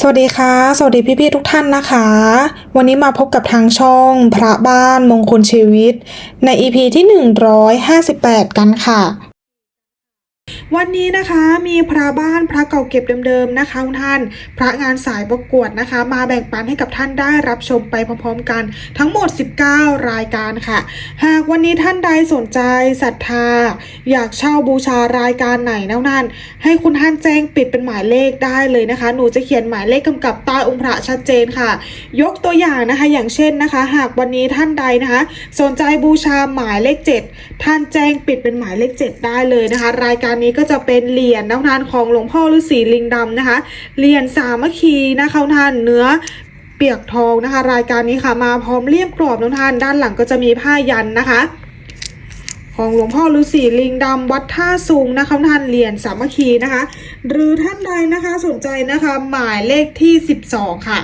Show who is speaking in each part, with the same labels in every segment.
Speaker 1: สวัสดีค่ะ สวัสดีพี่ๆทุกท่านนะคะ วันนี้มาพบกับทางช่องพระบ้านมงคลชีวิต ใน EP ที่ 158 กันค่ะ วันนี้นะคะมีพระบ้านพระเก่าเก็บเดิมๆนะคะทุกท่าน พระงานสายประกวดนะคะ มาแบ่งปันให้กับท่านได้รับชมไปพร้อมๆกัน ทั้งหมด 19 รายการค่ะ หากวันนี้ท่านใดสนใจศรัทธา อยากเช่าบูชารายการไหนแนะนั่นให้คุณท่านแจ้งปิดเป็นหมายเลขได้เลยนะคะ หนูจะเขียนหมายเลขกำกับใต้องค์พระชัดเจนค่ะ ยกตัวอย่างนะคะอย่างเช่นนะคะ หากวันนี้ท่านใดนะคะ สนใจบูชาหมายเลข 7 ท่านแจ้งปิดเป็นหมายเลข 7 ได้เลยนะคะ รายการนี้ก็จะเป็นเหรียญน้ำทานของหลวงพ่อฤาษีลิงดำนะคะเหรียญสามัคคีนะคะน้ำทานเนื้อเปียกทองนะคะ รายการนี้ค่ะมาพร้อมเลี่ยมกรอบน้ำทานด้านหลังก็จะมีผ้ายันนะคะ ของหลวงพ่อฤาษีลิงดำวัดท่าสูงนะคะท่านเหรียญสามัคคีนะคะ หรือท่านใดนะคะสนใจนะคะหมายเลขที่ 12 ค่ะ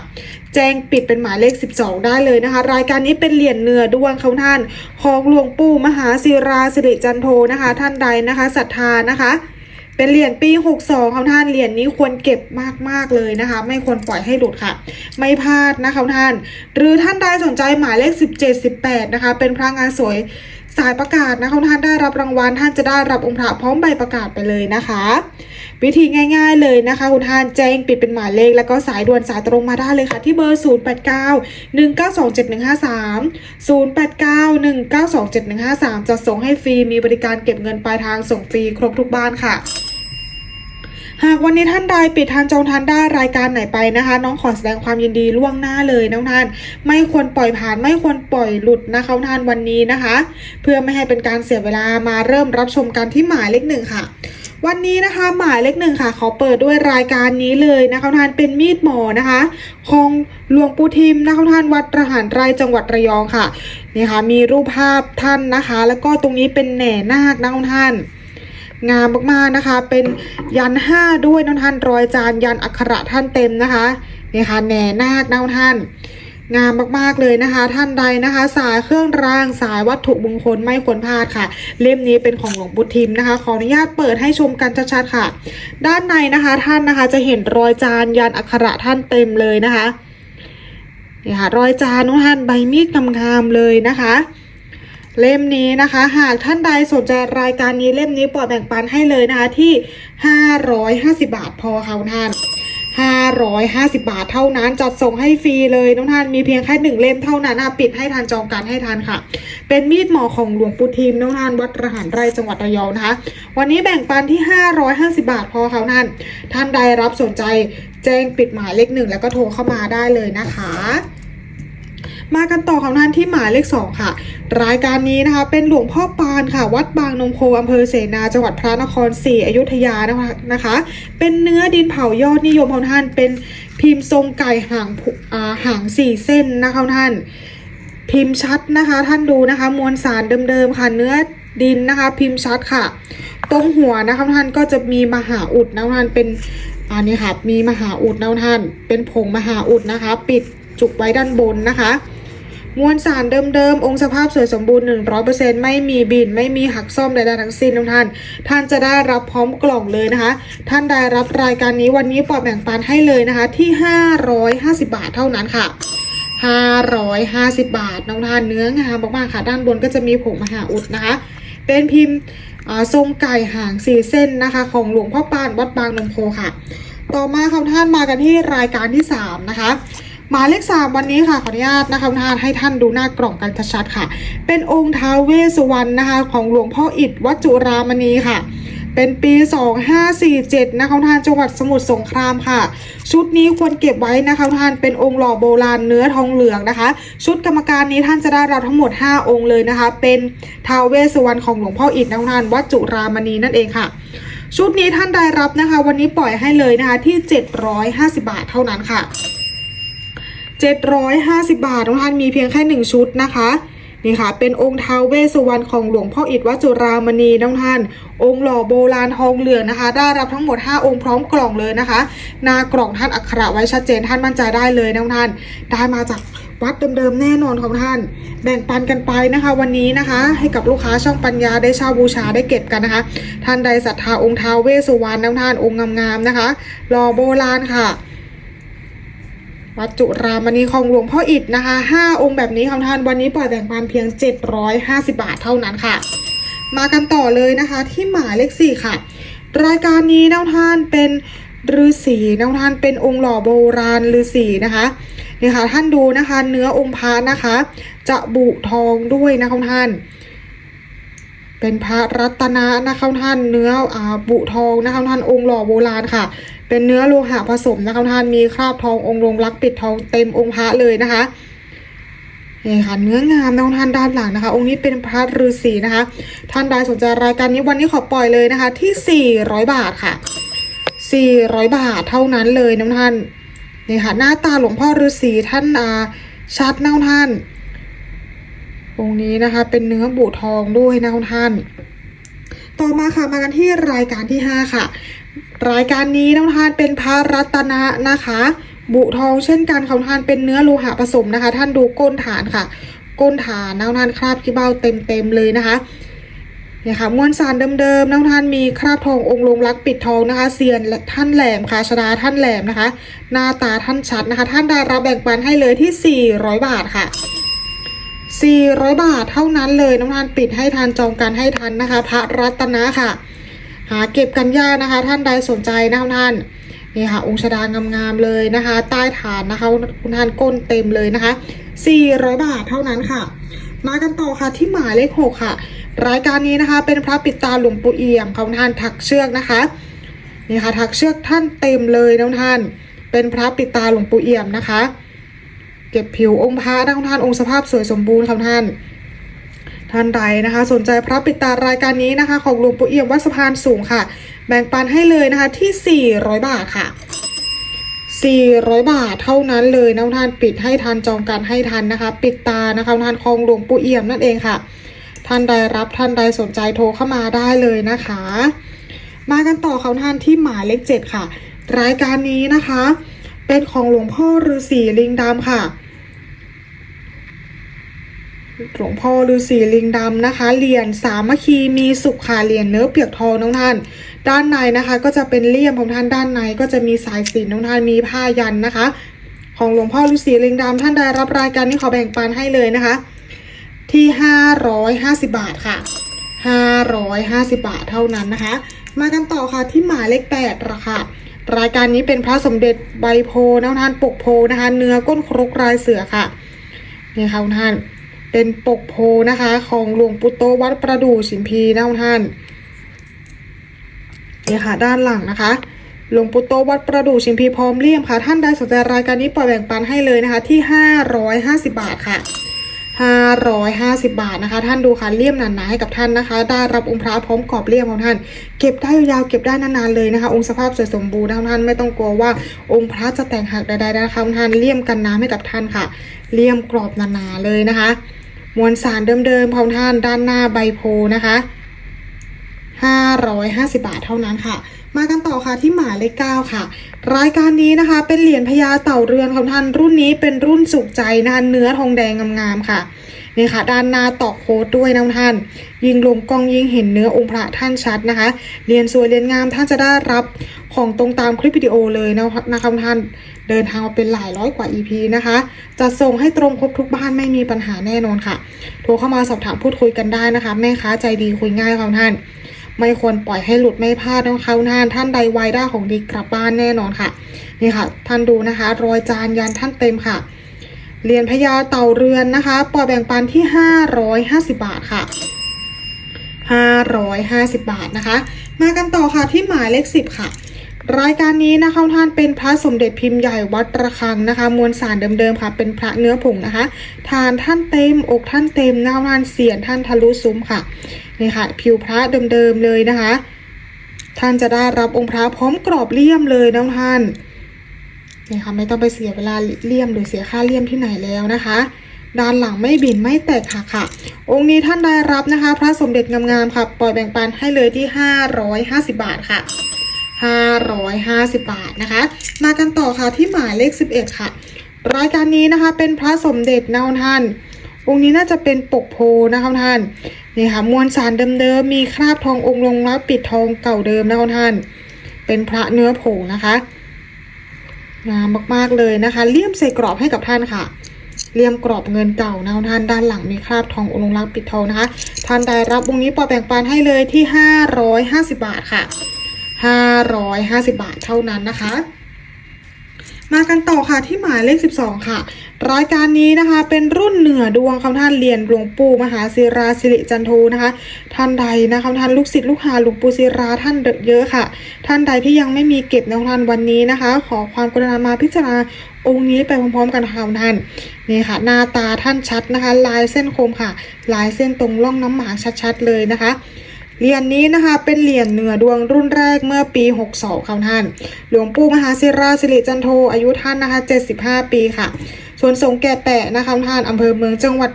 Speaker 1: แจ้งปิดเป็นหมายเลข 12 ได้เลยนะคะ รายการนี้เป็นเหรียญเนื้อด้วงเขาท่าน ของหลวงปู่มหาศิราสิริจันโทนะคะ ท่านใดนะคะศรัทธานะคะ เป็นเหรียญปี 62เขาท่านเหรียญนี้ควรเก็บมากๆเลยนะคะ ไม่ควรปล่อยให้หลุดค่ะ ไม่พลาดนะคะท่าน หรือท่านใดสนใจหมายเลข 17 18นะคะ เป็นพระงานสวย สายประกาศนะคะท่านได้รับรางวัลท่านจะได้รับองค์พระพร้อมใบประกาศไปเลยนะคะ วิธีง่าย ๆเลยนะคะ คุณท่านแจ้งปิดเป็นหมายเลข แล้วก็สายด่วนสายตรงมาได้เลยค่ะ ที่เบอร์ 0 8 9 1 9 2 7 1 5 3 0 8 9 1 9 2 7 1 5 3 จะส่งให้ฟรีมีบริการเก็บเงินปลายทางส่งฟรีครบทุกบ้านค่ะ หากวันนี้ท่านใดปิดทานจองทานได้รายการไหนไปนะคะ น้องขอแสดงความยินดีล่วงหน้าเลยน้องท่าน ไม่ควรปล่อยผ่านไม่ควรปล่อยหลุดนะคะท่านวันนี้นะคะ เพื่อไม่ให้เป็นการเสียเวลามาเริ่มรับชมกันที่หมายเลขหนึ่งค่ะวันนี้นะคะหมายเลขหนึ่งค่ะเขาเปิดด้วยรายการนี้เลยนะคะท่านเป็นมีดหมอนะคะของหลวงปู่ทิมนะคะท่านวัดระหารไรจังหวัดระยองค่ะนี่ค่ะมีรูปภาพท่านนะคะ แล้วก็ตรงนี้เป็นแหน่นาคนะคะท่าน งามมากๆนะคะ เป็นยันห้าด้วยน้องท่านรอยจานยันอักขระท่านเต็มนะคะนี่ค่ะแหน่นาคน้องท่าน งามมากๆเลยนะคะ ท่านใดนะคะ สายเครื่องรางสายวัตถุมงคลไม่ควรพลาดค่ะ เล่มนี้เป็นของหลวงปู่ทิมนะคะ ขออนุญาตเปิดให้ชมกันชัดๆค่ะ ด้านในนะคะท่านนะคะจะเห็นรอยจานยันอักขระท่านเต็มเลยนะคะนี่ค่ะรอยจานน้องท่านใบมีดงามๆเลยนะคะ เล่มนี้นะคะ หากท่านใดสนใจรายการนี้เล่มนี้ปอยแบ่งปันให้เลยนะคะที่ 550 บาทพอค่ะคุณท่าน550 บาทเท่านั้นจัดส่งให้ฟรีเลยน้องท่านมีเพียงแค่หนึ่งเล่มเท่านั้นนะปิดให้ทันจองการให้ทันค่ะ เป็นมีดหมอของหลวงปู่ทิมน้องท่านวัดระหารไร่จังหวัดระยองนะคะ วันนี้แบ่งปันที่ 550 บาทพอค่ะท่านท่านใดรับสนใจแจ้งปิดหมายเลขหนึ่งแล้วก็โทรเข้ามาได้เลยนะคะ มากันต่อของท่านที่หมายเลขสองค่ะ รายการนี้นะคะ เป็นหลวงพ่อปานค่ะ วัดบางนมโคอำเภอเสนาจังหวัดพระนครศรีอยุธยานะคะนะคะ เป็นเนื้อดินเผายอดนิยมของท่าน เป็นพิมพ์ทรงไก่ห่างผุอ่าหางสี่เส้นนะคะท่าน พิมพ์ชัดนะคะ ท่านดูนะคะ มวลสารเดิมๆค่ะเนื้อดินนะคะ พิมพ์ชัดค่ะ ตรงหัวนะคะท่านก็จะมีมหาอุดนะท่านเป็นอันนี้ค่ะมีมหาอุดนะท่าน เป็นผงมหาอุดนะคะ ปิดจุกไว้ด้านบนนะคะ มวลสารเดิมๆ องค์สภาพสวยสมบูรณ์ 100%ไม่มีบิน ไม่มีหักซ่อมใดๆทั้งสิ้นทุกท่าน ท่านจะได้รับพร้อมกล่องเลยนะคะ ท่านได้รับรายการนี้วันนี้ปอแบ่งปันให้เลยนะคะที่ 550 บาทเท่านั้นค่ะ 550 บาทน้องท่านเนื้องามมากๆค่ะ ด้านบนก็จะมีผงมหาอุดนะคะ เป็นพิมพ์อ่าทรงไก่หางสี่เส้นนะคะ ของหลวงพ่อปานวัดบางนมโคค่ะ ต่อมาค่ะท่านมากันที่รายการที่ 3 นะคะ หมายเลขสามวันนี้ค่ะขออนุญาตนะคะท่านให้ท่านดูหน้ากล่องกันชัดๆค่ะ เป็นองค์ท้าวเวสสุวรรณนะคะ ของหลวงพ่ออิฐวัจุรามณีค่ะ เป็นปี 2547 นะคะท่านจังหวัดสมุทรสงครามค่ะ ชุดนี้ควรเก็บไว้นะคะท่านเป็นองค์หล่อโบราณเนื้อทองเหลืองนะคะ ชุดกรรมการนี้ท่านจะได้รับทั้งหมด 5 องค์เลยนะคะ เป็นท้าวเวสสุวรรณของหลวงพ่ออิฐนะคะท่านวัจุรามณีนั่นเองค่ะชุดนี้ท่านได้รับนะคะ วันนี้ปล่อยให้เลยนะคะที่ 750 บาทเท่านั้นค่ะ 750 บาททุกท่านมีเพียงแค่หนึ่งชุดนะคะนี่ค่ะ เป็นองค์ท้าวเวสุวรรณของหลวงพ่ออิฐวัดจุรามณีน้องท่าน องค์หล่อโบราณทองเหลืองนะคะ ได้รับทั้งหมด 5 องค์พร้อมกล่องเลยนะคะ หน้ากล่องท่านอักขระไว้ชัดเจนท่านมั่นใจได้เลยน้องท่าน ได้มาจากวัดเดิมๆแน่นอนของท่าน แบ่งปันกันไปนะคะ วันนี้นะคะ ให้กับลูกค้าช่องปัญญาได้เช่าบูชาได้เก็บกันนะคะ ท่านใดศรัทธาองค์ท้าวเวสุวรรณน้องท่านองค์งามๆนะคะหล่อโบราณค่ะ วัดจุรามณีของหลวงพ่ออิฐนะคะห้าองค์แบบนี้ของท่านวันนี้ปล่อยแบ่งปันเพียง 750 บาทเท่านั้นค่ะ มากันต่อเลยนะคะ ที่หมายเลขสี่ค่ะ รายการนี้น้องท่านเป็นฤาษีน้องท่านเป็นองค์หล่อโบราณฤาษีนะคะนี่ค่ะท่านดูนะคะ เนื้อองค์พระนะคะ จะบุทองด้วยนะคะท่าน เป็นพระรัตนะนะคะท่านเนื้ออ่าบุทองนะคะท่านองค์หล่อโบราณค่ะ เป็นเนื้อโลหะผสมนะคะท่านมีคราบทององค์ลงรักปิดทองเต็มองค์พระเลยนะคะนี่ค่ะเนื้องามนะคะท่านด้านหลังนะคะ องค์นี้เป็นพระฤาษีนะคะ ท่านใดสนใจรายการนี้วันนี้ขอปล่อยเลยนะคะที่ 400 บาทค่ะ 400 บาทเท่านั้นเลยนะท่านนี่ค่ะหน้าตาหลวงพ่อฤาษีท่านอ่าชัดนะท่าน องค์นี้นะคะ เป็นเนื้อบุทองด้วยนะท่าน ต่อมาค่ะมากันที่รายการที่ 5 ค่ะ รายการนี้น้องทานเป็นพระรัตนะนะคะ บุทองเช่นกันของท่านเป็นเนื้อโลหะผสมนะคะ ท่านดูก้นฐานค่ะ ก้นฐานน้องทานคราบขี้เบ้าเต็มๆเลยนะคะเนี่ยค่ะมวลสารเดิมๆน้องทานมีคราบทององค์ลงรักปิดทองนะคะเซียนและท่านแหลมค่ะชดาท่านแหลมนะคะ หน้าตาท่านชัดนะคะ ท่านได้รับแบ่งปันให้เลยที่ 400 บาทค่ะ 400 บาทเท่านั้นเลยน้องทานปิดให้ทันจองกันให้ทันนะคะ พระรัตนะค่ะ หาเก็บกันยากนะคะ ท่านใดสนใจนะคะท่านนี่ค่ะองค์ชดางามๆเลยนะคะ ใต้ฐานนะคะคุณท่านก้นเต็มเลยนะคะ 400 บาทเท่านั้นค่ะ มากันต่อค่ะที่หมายเลขหกค่ะ รายการนี้นะคะเป็นพระปิดตาหลวงปู่เอี่ยมของท่านถักเชือกนะคะนี่ค่ะถักเชือกท่านเต็มเลยน้องท่าน เป็นพระปิดตาหลวงปู่เอี่ยมนะคะ เก็บผิวองค์พระนะท่านองค์สภาพสวยสมบูรณ์ค่ะท่านท่านใดนะคะ สนใจพระปิดตารายการนี้นะคะ ของหลวงปู่เอี่ยมวัดสะพานสูงค่ะ แบ่งปันให้เลยนะคะที่ 400 บาทค่ะ 400 บาทเท่านั้นเลยนะท่านปิดให้ทันจองกันให้ทันนะคะ ปิดตานะคะท่านของหลวงปู่เอี่ยมนั่นเองค่ะ ท่านใดรับท่านใดสนใจโทรเข้ามาได้เลยนะคะ มากันต่อเขาท่านที่หมายเลขเจ็ดค่ะ รายการนี้นะคะ เป็นของหลวงพ่อฤาษีลิงดำค่ะ หลวงพ่อฤาษีลิงดำนะคะเหรียญสามัคคีมีสุขค่ะเหรียญเนื้อเปียกทองน้องท่าน ด้านในนะคะ ก็จะเป็นเลี่ยมของท่านด้านในก็จะมีสายสินน้องท่านมีผ้ายันนะคะ ของหลวงพ่อฤาษีลิงดำท่านได้รับรายการนี้ขอแบ่งปันให้เลยนะคะ ที่550บาทค่ะ550 บาทเท่านั้นนะคะ มากันต่อค่ะที่หมายเลข8ราคา รายการนี้เป็นพระสมเด็จใบโพน้องท่านปกโพนะคะ เนื้อก้นครกลายเสือค่ะนี่ค่ะท่านเป็นปกโพนะคะ ของหลวงปู่โตวัดประดู่ชิมพีนะท่านนี่ค่ะ ด้านหลังนะคะหลวงปู่โตวัดประดู่ชิมพีพร้อมเลี่ยมค่ะ ท่านใดสนใจรายการนี้ปล่อยแบ่งปันให้เลยนะคะที่ 550 บาทค่ะ 550 บาทนะคะ ท่านดูค่ะเลี่ยมหนาๆให้กับท่านนะคะ ได้รับองค์พระพร้อมกรอบเลี่ยมของท่าน เก็บได้ยาวๆเก็บได้นานๆเลยนะคะ องค์สภาพสวยสมบูรณ์ท่านไม่ต้องกลัวว่าองค์พระจะแตกหักใดๆนะคะท่านเลี่ยมกันน้ำให้กับท่านค่ะ เลี่ยมกรอบหนาๆเลยนะคะ มวลสารเดิมๆของท่านด้านหน้าใบโพนะคะ550 บาทเท่านั้นค่ะ มากันต่อค่ะที่หมายเลข9ค่ะ รายการนี้นะคะ เป็นเหรียญพญาเต่าเรือนของท่านรุ่นนี้เป็นรุ่นสุขใจนะคะเนื้อทองแดงงามๆค่ะนี่ค่ะด้านหน้าตอกโค้ดด้วยนะท่าน ยิงลงกล้องยิงเห็นเนื้อองค์พระท่านชัดนะคะ เรียนสวยเรียนงามท่านจะได้รับของตรงตามคลิปวิดีโอเลยนะนะคะท่านเดินทางมาเป็นหลายร้อยกว่า EP นะคะ จะส่งให้ตรงครบทุกบ้านไม่มีปัญหาแน่นอนค่ะ โทรเข้ามาสอบถามพูดคุยกันได้นะคะ แม่ค้าใจดีคุยง่ายค่ะท่าน ไม่ควรปล่อยให้หลุดไม่พลาดนะคะท่านท่านใดไวได้ของดีกลับบ้านแน่นอนค่ะ นี่ค่ะ ท่านดูนะคะ รอยจานยันท่านเต็มค่ะเหรียญพญาเต่าเรือนนะคะปล่อยแบ่งปันที่ 550 บาทค่ะ 550 บาทนะคะ มากันต่อค่ะที่หมายเลข 10 ค่ะ รายการนี้นะคะท่านเป็นพระสมเด็จพิมพ์ใหญ่วัดระฆังนะคะ มวลสารเดิมๆค่ะเป็นพระเนื้อผงนะคะ ทานท่านเต็มอกท่านเต็มนะคะท่านเสียนท่านทะลุซุ้มค่ะนี่ค่ะ ผิวพระเดิมๆเลยนะคะ ท่านจะได้รับองค์พระพร้อมกรอบเลี่ยมเลยนะท่านนี่ค่ะไม่ต้องไปเสียเวลาเลี่ยมหรือเสียค่าเลี่ยมที่ไหนแล้วนะคะด้านหลังไม่บินไม่แตกค่ะค่ะ องค์นี้ท่านได้รับนะคะ พระสมเด็จงามๆค่ะ ปล่อยแบ่งปันให้เลยที่ 550 บาทค่ะ 550 บาทนะคะ มากันต่อค่ะที่หมายเลข 11 ค่ะ รายการนี้นะคะเป็นพระสมเด็จนะท่านองค์นี้น่าจะเป็นปกโพนะคะท่านนี่ค่ะมวลสารเดิมๆมีคราบทององค์ลงแล้วปิดทองเก่าเดิมนะคะท่าน เป็นพระเนื้อผงนะคะงามมากๆเลยนะคะ เลี่ยมใส่กรอบให้กับท่านค่ะ เลี่ยมกรอบเงินเก่านะท่านด้านหลังมีคราบทององค์ลงรักปิดทองนะคะ ท่านได้รับวงนี้ปอแบ่งปันให้เลยที่ 550 บาทค่ะ 550 บาทเท่านั้นนะคะ มากันต่อค่ะที่หมายเลข 12 ค่ะ รายการนี้นะคะเป็นรุ่นเหนือดวงคำท่านเรียนหลวงปู่มหาศิราสิริจันโทนะคะ ท่านใดนะคะท่านลูกศิษย์ลูกหาหลวงปู่ศิราท่านเยอะค่ะ ท่านใดที่ยังไม่มีเก็บแนวทานวันนี้นะคะ ขอความกรุณามาพิจารณาองค์นี้ไปพร้อมๆกันค่ะท่านนี่ค่ะ หน้าตาท่านชัดนะคะ ลายเส้นคมค่ะ ลายเส้นตรงร่องน้ำหมากชัดๆเลยนะคะ เหรียญนี้นะคะเป็นเหรียญเหนือดวงรุ่นแรกเมื่อปี 62ค่ะท่าน หลวงปู่มหาศิราสิริจันโทอายุท่านนะคะ 75 ปีค่ะ ส่วนสงแก่แปะนะคะท่านอำเภอเมืองจังหวัด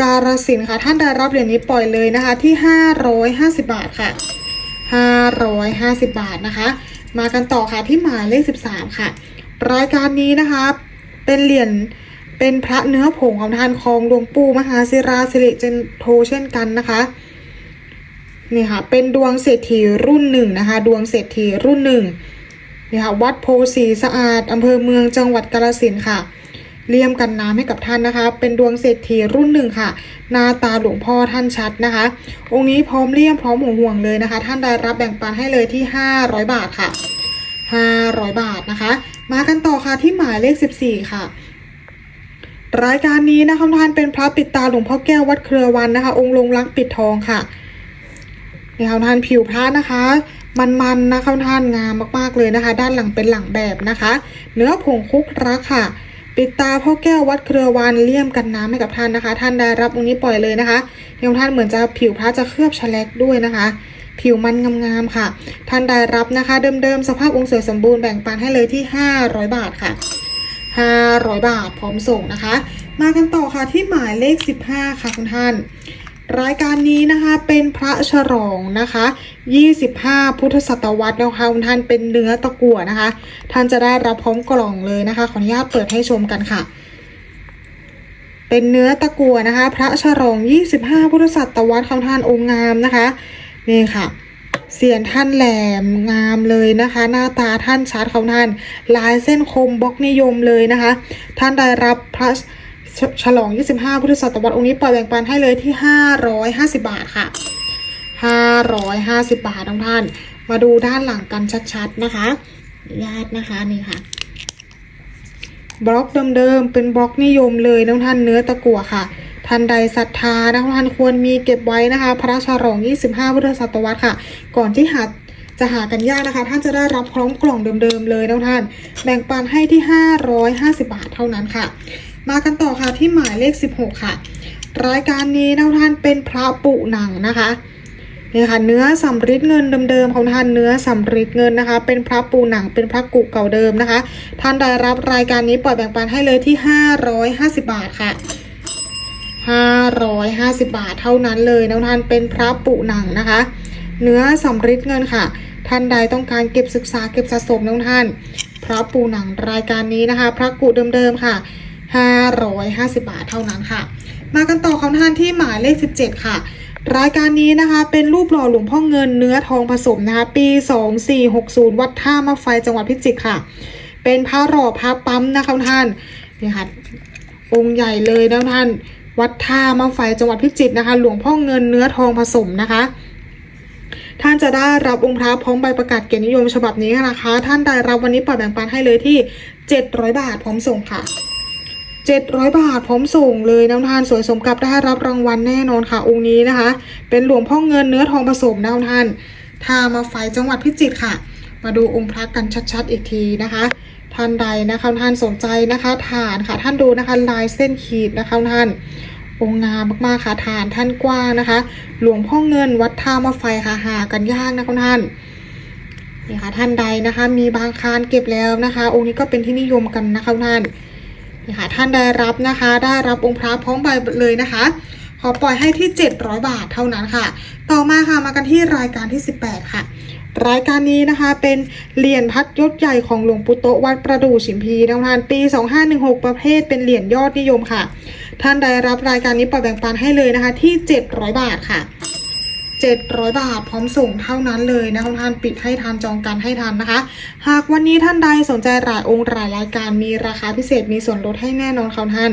Speaker 1: กาฬสินธุ์ค่ะ ท่านได้รับเหรียญนี้ปล่อยเลยนะคะที่ 550 บาทค่ะ 550 บาทนะคะ มากันต่อค่ะที่หมายเลข 13 ค่ะ รายการนี้นะคะ เป็นเหรียญเป็นพระเนื้อผงของท่านของหลวงปู่มหาศิราสิริจันโทเช่นกันนะคะ นี่ค่ะเป็นดวงเศรษฐีรุ่นหนึ่งนะคะ ดวงเศรษฐีรุ่นหนึ่งนี่ค่ะวัดโพสีสะอาดอำเภอเมืองจังหวัดกาฬสินธุ์ค่ะเลี่ยมกันน้ำให้กับท่านนะคะ เป็นดวงเศรษฐีรุ่นหนึ่งค่ะ หน้าตาหลวงพ่อท่านชัดนะคะ องค์นี้พร้อมเลี่ยมพร้อมหัวห่วงเลยนะคะ ท่านได้รับแบ่งปันให้เลยที่ 500 บาทค่ะ 500 บาทนะคะ มากันต่อค่ะที่หมายเลข 14 ค่ะ รายการนี้นะคะท่านเป็นพระปิดตาหลวงพ่อแก้ววัดเครือวันนะคะ องค์ลงรักปิดทองค่ะ นี่ค่ะท่านผิวพระนะคะ มันๆนะคะท่านงามมากๆเลยนะคะ ด้านหลังเป็นหลังแบบนะคะ เนื้อผงคุกรักค่ะปิดตาพ่อแก้ววัดเครือวันเลี่ยมกันน้ำให้กับท่านนะคะ ท่านได้รับองค์นี้ปล่อยเลยนะคะเดี๋ยวท่านเหมือนจะผิวพระจะเคลือบแฉลกด้วยนะคะ ผิวมันงามๆค่ะ ท่านได้รับนะคะเดิมๆสภาพองค์สวยสมบูรณ์แบ่งปันให้เลยที่ 500 บาทค่ะ 500 บาทพร้อมส่งนะคะ มากันต่อค่ะที่หมายเลข 15 ค่ะคุณท่าน รายการนี้นะคะเป็นพระฉลองนะคะ 25 พุทธศตวรรษนะคะคุณท่านเป็นเนื้อตะกั่วนะคะ ท่านจะได้รับพร้อมกล่องเลยนะคะ ขออนุญาตเปิดให้ชมกันค่ะ เป็นเนื้อตะกั่วนะคะ พระฉลอง 25 พุทธศตวรรษของท่านองค์งามนะคะ นี่ค่ะเสียนท่านแหลมงามเลยนะคะ หน้าตาท่านชัดของท่าน ลายเส้นคมบล็อกนิยมเลยนะคะ ท่านได้รับพระ ฉลอง 25 พุทธศตวรรษองค์นี้ปล่อยแบ่งปันให้เลยที่ 550 บาทค่ะ 550 บาททุกท่าน มาดูด้านหลังกันชัดๆนะคะญาตินะคะนี่ค่ะ บล็อกเดิมๆเป็นบล็อกนิยมเลยนะท่านเนื้อตะกั่วค่ะ ท่านใดศรัทธานะท่านควรมีเก็บไว้นะคะ พระฉลอง 25 พุทธศตวรรษค่ะ ก่อนที่หาจะหากันยากนะคะ ท่านจะได้รับพร้อมกล่องเดิมๆเลยนะท่าน แบ่งปันให้ที่ 550 บาทเท่านั้นค่ะ มากันต่อค่ะที่หมายเลข 16 ค่ะ รายการนี้นะท่านเป็นพระปุหนังนะคะนี่ค่ะเนื้อสำริดเงินเดิมๆของท่านเนื้อสำริดเงินนะคะ เป็นพระปูหนังเป็นพระกุเก่าเดิมนะคะ ท่านได้รับรายการนี้ปล่อยแบ่งปันให้เลยที่ 550 บาทค่ะ 550 บาทเท่านั้นเลยนะท่านเป็นพระปุหนังนะคะ เนื้อสำริดเงินค่ะ ท่านใดต้องการเก็บศึกษาเก็บสะสมนะท่าน พระปูหนังรายการนี้นะคะ พระกุเดิมๆค่ะ 550 บาทเท่านั้นค่ะ มากันต่อของท่านที่หมายเลข 17 ค่ะ รายการนี้นะคะ เป็นรูปหล่อหลวงพ่อเงินเนื้อทองผสมนะคะ ปี 2460 วัดท่ามะไฟจังหวัดพิจิตรค่ะ เป็นพระหล่อพระปั๊มนะคะท่านนี่ค่ะองค์ใหญ่เลยนะท่าน วัดท่ามะไฟจังหวัดพิจิตรนะคะ หลวงพ่อเงินเนื้อทองผสมนะคะท่านจะได้รับองค์พระพร้อมใบประกาศเกียรตินิยมฉบับนี้นะคะ ท่านได้รับวันนี้ปล่อยแบ่งปันให้เลยที่ 700 บาทพร้อมส่งค่ะ 700 บาทพร้อมส่งเลยน้ำทานสวยสมกับได้รับรางวัลแน่นอนค่ะองค์นี้นะคะ เป็นหลวงพ่อเงินเนื้อทองผสมนะท่านทามาไฟจังหวัดพิจิตรค่ะ มาดูองค์พระกันชัดๆอีกทีนะคะท่านใดนะคะท่านสนใจนะคะฐานค่ะท่านดูนะคะลายเส้นขีดนะคะท่านองค์งามมากๆค่ะฐานท่านกว้างนะคะ หลวงพ่อเงินวัดท่ามาไฟค่ะหากันยากนะคะท่านนี่ค่ะท่านใดนะคะ มีบางคานเก็บแล้วนะคะ องค์นี้ก็เป็นที่นิยมกันนะคะท่าน นี่ค่ะท่านได้รับนะคะ ได้รับองค์พระพร้อมใบเลยนะคะ ขอปล่อยให้ที่ 700 บาทเท่านั้นค่ะ ต่อมาค่ะมากันที่รายการที่ 18 ค่ะ รายการนี้นะคะเป็นเหรียญพัดยศใหญ่ของหลวงปู่โตวัดประดู่ฉิมพีนะท่านปี 2516 ประเภทเป็นเหรียญยอดนิยมค่ะ ท่านได้รับรายการนี้ปล่อยแบ่งปันให้เลยนะคะที่ 700 บาทค่ะ 700 บาทพร้อมส่งเท่านั้นเลยนะทุกท่านปิดให้ทานจองกันให้ทันนะคะ หากวันนี้ท่านใดสนใจหลายองค์หลายรายการมีราคาพิเศษมีส่วนลดให้แน่นอนค่ะท่าน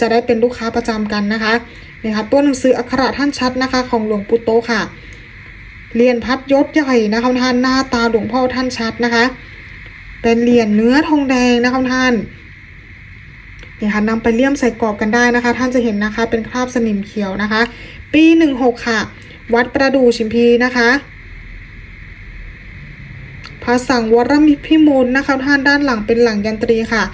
Speaker 1: จะได้เป็นลูกค้าประจำกันนะคะนี่ค่ะตัวหนังสืออักขระท่านชัดนะคะ ของหลวงปู่โตค่ะเหรียญพัดยศใหญ่นะคะท่านหน้าตาหลวงพ่อท่านชัดนะคะ เป็นเหรียญเนื้อทองแดงนะคะท่านนี่ค่ะนำไปเลี่ยมใส่กรอบกันได้นะคะ ท่านจะเห็นนะคะเป็นคราบสนิมเขียวนะคะ ปีหนึ่งหกค่ะ วัดประดู่ชิมพีนะคะพระสังวรมิพิมลนะคะ ท่านด้านหลังเป็นหลังยันตรีค่ะ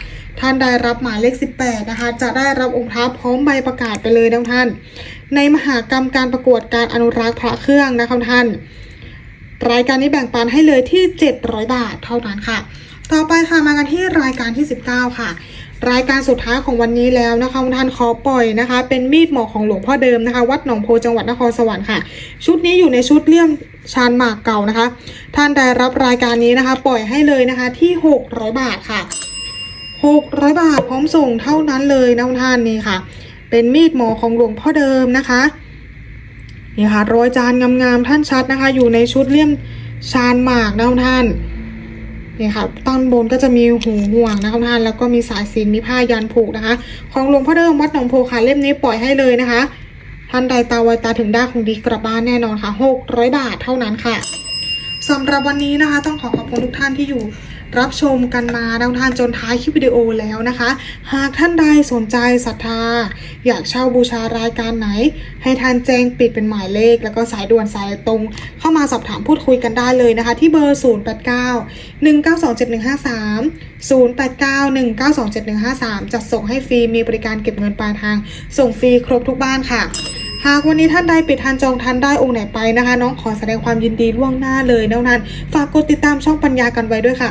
Speaker 1: ท่านได้รับหมายเลข 18 นะคะ จะได้รับองค์พระพร้อมใบประกาศไปเลยนะท่าน ในมหากรรมการประกวดการอนุรักษ์พระเครื่องนะคะท่านรายการนี้แบ่งปันให้เลยที่ 700 บาทเท่านั้นค่ะ ต่อไปค่ะมากันที่รายการที่ 19 ค่ะ รายการสุดท้ายของวันนี้แล้วนะคะท่านขอปล่อยนะคะ เป็นมีดหมอกของหลวงพ่อเดิมนะคะ วัดหนองโพจังหวัดนครสวรรค์ค่ะ ชุดนี้อยู่ในชุดเลี่ยมชานหมากเก่านะคะ ท่านได้รับรายการนี้นะคะ ปล่อยให้เลยนะคะที่ 600 บาทค่ะ 600 บาทพร้อมส่งเท่านั้นเลยนะท่านนี่ค่ะ เป็นมีดหมอของหลวงพ่อเดิมนะคะนี่ค่ะรอยจานงามๆท่านชัดนะคะ อยู่ในชุดเลี่ยมชานหมากนะท่าน นี่ค่ะตอนบนก็จะมีหูห่วงนะคะท่านแล้วก็มีสายสินมีผ้ายันผูกนะคะ ของหลวงพ่อเดิมวัดหนองโพค่ะเล่มนี้ปล่อยให้เลยนะคะ ท่านใดตาไวตาถึงได้คงดีกลับบ้านแน่นอนค่ะ600บาทเท่านั้นค่ะสำหรับวันนี้นะคะ ต้องขอขอบคุณทุกท่านที่อยู่ รับชมกันมาดังทานจนท้ายคลิปวิดีโอแล้วนะคะ หากท่านใดสนใจศรัทธา อยากเช่าบูชารายการไหน ให้ท่านแจ้งปิดเป็นหมายเลข แล้วก็สายด่วนสายตรง เข้ามาสอบถามพูดคุยกันได้เลยนะคะ ที่เบอร์ 089 1927153 089 1927153 จัดส่งให้ฟรีมีบริการเก็บเงินปลายทาง ส่งฟรีครบทุกบ้านค่ะหากวันนี้ท่านใดปิดทานจองทันได้องค์ไหนไปนะคะ น้องขอแสดงความยินดีล่วงหน้าเลยนะนั้น ฝากกดติดตามช่องปัญญากันไว้ด้วยค่ะ